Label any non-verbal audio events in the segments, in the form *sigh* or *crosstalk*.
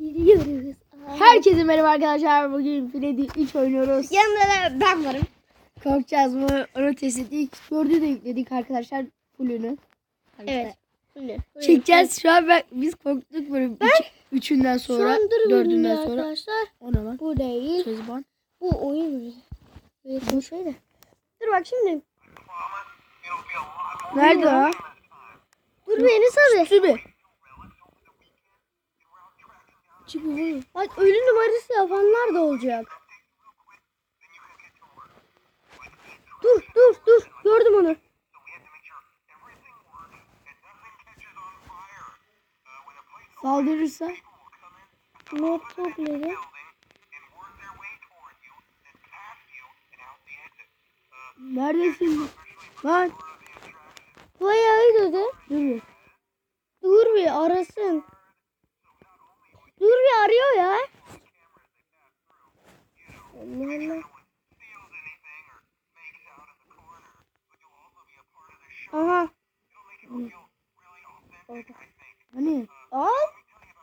Giriyoruz. Herkese merhaba arkadaşlar. Bugün Freddy 3 oynuyoruz. Yanında da ben varım. Korkacağız mı? Onu test ettik. Dördü de yükledik arkadaşlar. Fullünü. Evet. Şimdi. Çekeceğiz. Şu an ben, biz korktuk böyle üç, üçünden sonra. dördünden sonra. arkadaşlar. O ne lan? Bu değil. Sözban. Bu oyun böyle. Şey de. Dur bak şimdi. Nerede o? Dur bir Enes abi. Sübi. Çık bu. Bak ölü numarası yapanlar da olacak. Dur dur dur. Gördüm onu. Saldırırsa. No problem. Neredesin? Lan. Bayağı iyi dedi. Dur bir. Dur bir arasın. Dur bir arıyor ya. Allah Allah. Aha. Hani? Al.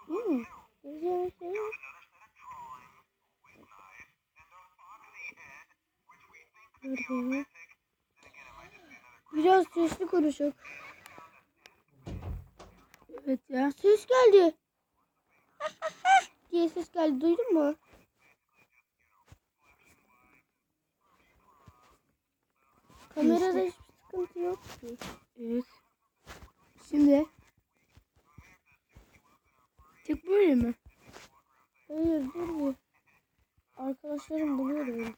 Hı. Güzel şey. Biraz sesli konuşuk. Evet ya. Ses geldi. Diye ses geldi. Duydun mu? Kamerada hiçbir sıkıntı yok ki. Evet. Şimdi. Tek böyle mi? Hayır dur bir. Arkadaşlarım buluyor beni.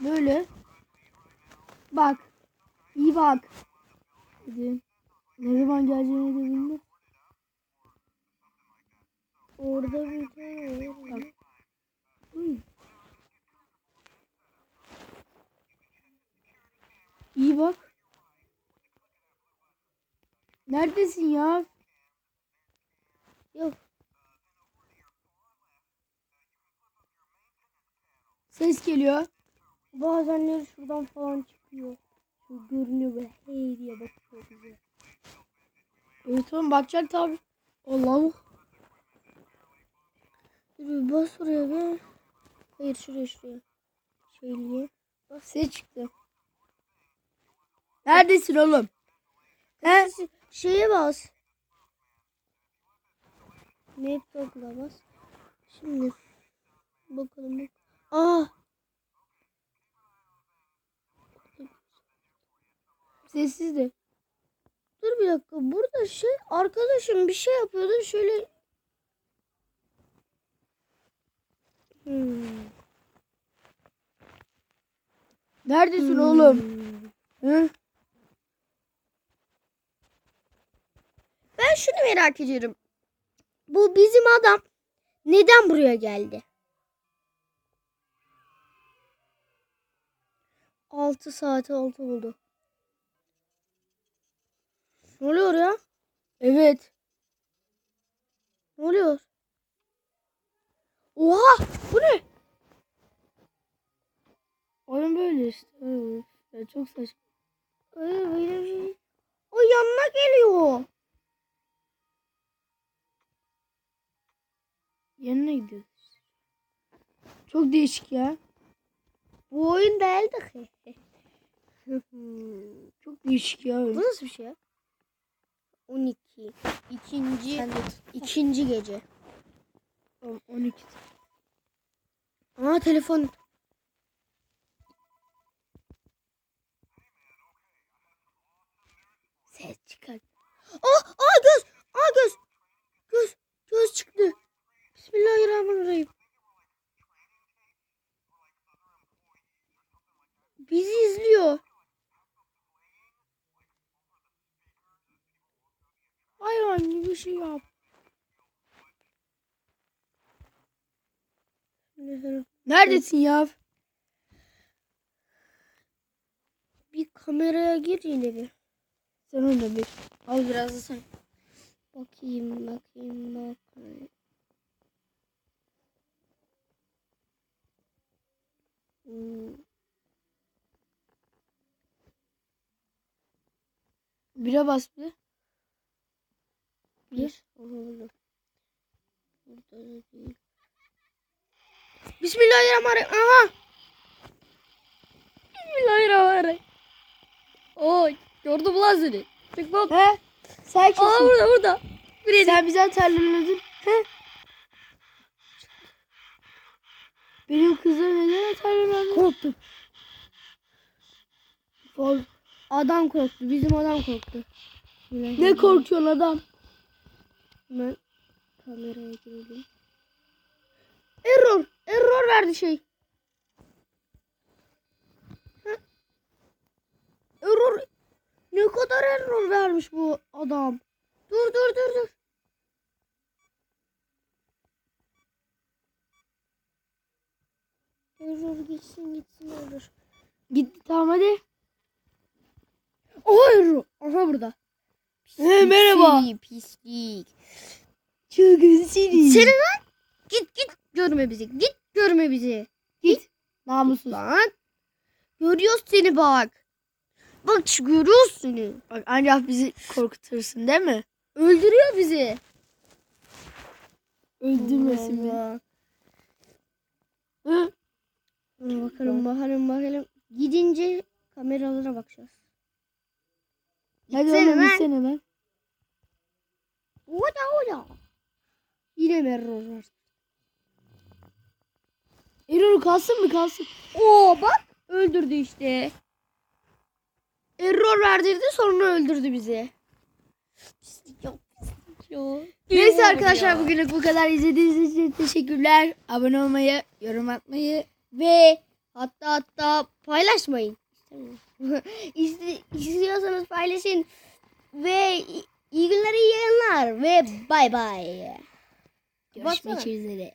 Böyle. Bak. İyi bak. Hadi. Ne zaman geleceğini de bilmiyorum. Orada bir tane var. Uy. İyi bak. Neredesin ya? Yok. Ses geliyor. Bazenleri şuradan falan çıkıyor. Şu görünüyor böyle hey diye bakıyor bize. Evet oğlum bakacak tabi. Allah. Bir bas oraya be. Hayır şuraya şuraya. Şöyle. Ses çıktı. Neredesin oğlum? He? Şeye bas. Network'la bas. Şimdi bakalım bak. Aa Sessiz de. dur bir dakika. Burada şey arkadaşım bir şey yapıyordu. Şöyle Hmm. Neredesin oğlum? Hmm. Hı? Ben şunu merak ediyorum. Bu bizim adam neden buraya geldi? 6 saat oldu oldu. Ne oluyor ya? Evet. Ne oluyor? Oha! Bu ne? Oyun böyle işte. Ya çok saçma. Öyle böyle bir şey. O yanına geliyor. Yanına gidiyoruz. Çok değişik ya. Bu oyun değildi ki. *laughs* Çok değişik ya. Bu nasıl bir şey ya? 12. İkinci, de ikinci gece. Oğlum, 12. Aa telefon. Ses çıkar. Aa, aa göz. Aa göz. Göz. Göz çıktı. Bismillahirrahmanirrahim. Bizi izliyor. Hayvan gibi şey yap. Neredesin ya? Bir kameraya gir yine bir. Sen orada bir. Al biraz da sen. Bakayım bakayım bakayım. Hmm. Bire bas bir. Bir. Oldu. Burada da değil. Bismillahirrahmanirrahim. Aha. Bismillahirrahmanirrahim. Oy gördüm lan seni. Çık bak. He? Sen Aa kimsin? burada burada. Buraya Sen bizden terlemledin. He? Benim kızım neden terlemledin? Korktum. Kork- Adam korktu. Bizim adam korktu. Ne korkuyorsun adam? Hemen kameraya girelim. Error. Error verdi şey. Error. Ne kadar error vermiş bu adam. Dur dur dur dur. Error gitsin gitsin error. Gitti tamam hadi. Oha error. Aha burada. He, merhaba. Seni pislik. Çılgın seni. Seni lan. Git git görme bizi. Git görme bizi. Git. Namussuz. Lan. Görüyoruz seni bak. Bak görüyoruz seni. Bak ancak bizi korkutursun değil mi? Öldürüyor bizi. Öldürmesin? Dur Bakalım bakalım bakalım. Gidince kameralara bakacağız. Hadi Gitsene oğlum lan. gitsene lan. Oda oda. Yine var? Erol kalsın mı kalsın? Oo bak öldürdü işte. Error verdirdi sonra öldürdü bizi. Yok yok. Neyse arkadaşlar bugünlük bu kadar. İzlediğiniz için teşekkürler. Abone olmayı, yorum atmayı. Ve hatta hatta paylaşmayın. *laughs* İste, istiyorsanız paylaşın. Ve iyi günler iyi yayınlar. Ve bay bay. Görüşmek üzere.